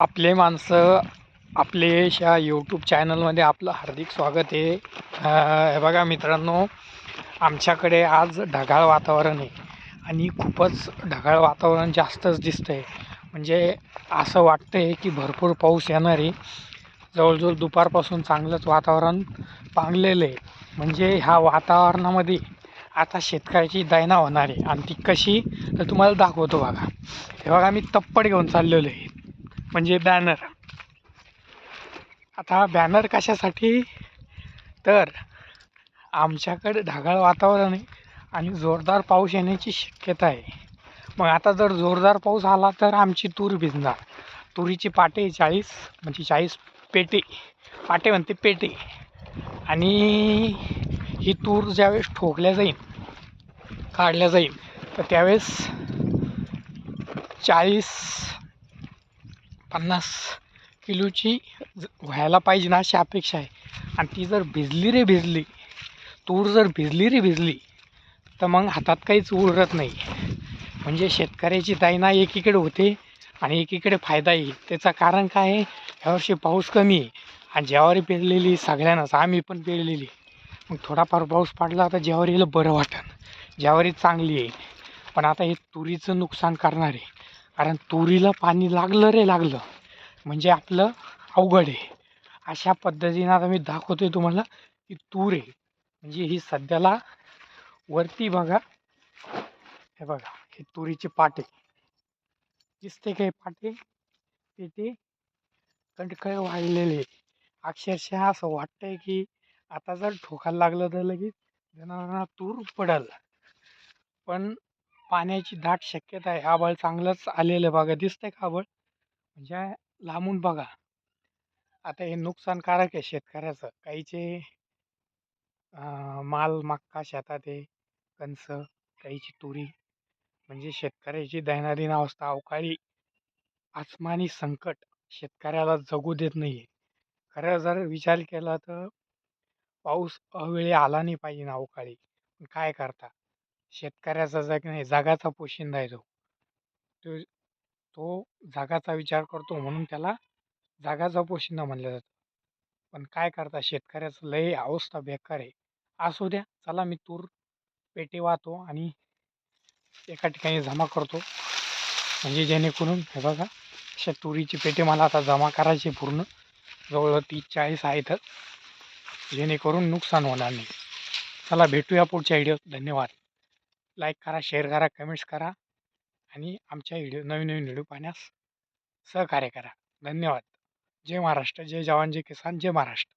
आपले माणसं आपले ह्या यूट्यूब चॅनलमध्ये आपलं हार्दिक स्वागत आहे. हे बघा मित्रांनो आमच्याकडे आज ढगाळ वातावरण आहे आणि खूपच ढगाळ वातावरण जास्तच दिसतं आहे म्हणजे असं वाटतं आहे की भरपूर पाऊस येणार आहे. जवळजवळ दुपारपासून चांगलंच वातावरण पांगलेलं आहे. म्हणजे ह्या वातावरणामध्ये आता शेतकऱ्याची दैना होणार आहे आणि ती कशी तर तुम्हाला दाखवतो बघा. हे बघा मी तप्पड घेऊन चाललेलो आहे. म्हणजे बॅनर आता बॅनर कशासाठी? तर आमच्याकडे ढगाळ वातावरण आहे आणि जोरदार पाऊस येण्याची शक्यता आहे. मग आता जर जोरदार पाऊस आला तर आमची तूर भिजणार. तुरीची पाटे चाळीस म्हणजे चाळीस पेटे. पाटे म्हणते पेटे. आणि ही तूर ज्यावेळेस ठोकल्या जाईल काढल्या जाईल तर त्यावेळेस चाळीस पन्नास किलोची व्हायला पाहिजे ना अशी अपेक्षा आहे. आणि ती जर भिजली रे भिजली तूर जर भिजली रे भिजली तर मग हातात काहीच उरत नाही. म्हणजे शेतकऱ्याची दायना एकीकडे होते आणि एकीकडे फायदा येईल त्याचं कारण काय आहे? यावर्षी पाऊस कमी आहे आणि ज्यावारी पेरलेली सगळ्यांनाच आम्ही पण पेरलेली. मग थोडाफार पाऊस पडला तर ज्यावारीला बरं वाटन. ज्यावारी चांगली आहे. पण आता हे तुरीचं नुकसान करणार. आहे कारण तुरीला पाणी लागलं रे लागलं. म्हणजे आपलं अवघड आहे. अशा पद्धतीनं आता मी दाखवतोय तुम्हाला की तूर आहे. म्हणजे ही सध्याला वरती बघा. हे बघा हे तुरीचे पाटे. दिसते काय पाटे? ते ते वाढलेले अक्षरशः असं वाटतंय की आता जर ठोकायला लागलं तर लगेच जनावरांना तूर पडल. पण पाण्याची दाट शक्यता आहे. आबळ चांगलंच आलेलं बघा. दिसतंय का आबळ म्हणजे लांबून बघा. आता हे नुकसानकारक आहे शेतकऱ्याचं. काहीचे माल मक्का शेतात आहे. कणस काहीची तुरी. म्हणजे शेतकऱ्याची दैनंदिन अवस्था अवकाळी आसमानी संकट शेतकऱ्याला जगू देत नाही आहे खरं जर विचार केला तर पाऊस अवेळी आला नाही पाहिजे ना अवकाळी. पण काय करता? शेतकऱ्याचा जग नाही जगाचा पोशिंदा आहे तो. तो तो जगाचा विचार करतो म्हणून त्याला जगाचा पोशिंदा म्हणलं जातं. पण काय करता शेतकऱ्याचं लय अवस्था बेकार आहे. असू द्या चला मी तूर पेटे वाहतो आणि एका ठिकाणी जमा करतो. म्हणजे जेणेकरून हे बघा अशा तुरीची पेटे मला आता जमा करायची पूर्ण. जवळ तीस चाळीस आहेत. जेणेकरून नुकसान होणार नाही. चला भेटूया पुढच्या व्हिडिओत. धन्यवाद. लाईक करा शेअर करा कमेंट्स करा आणि आमच्या व्हिडिओ नवीन नवीन व्हिडिओ पाहण्यास सहकार्य करा. धन्यवाद. जय महाराष्ट्र. जय जवान जय किसान जय महाराष्ट्र.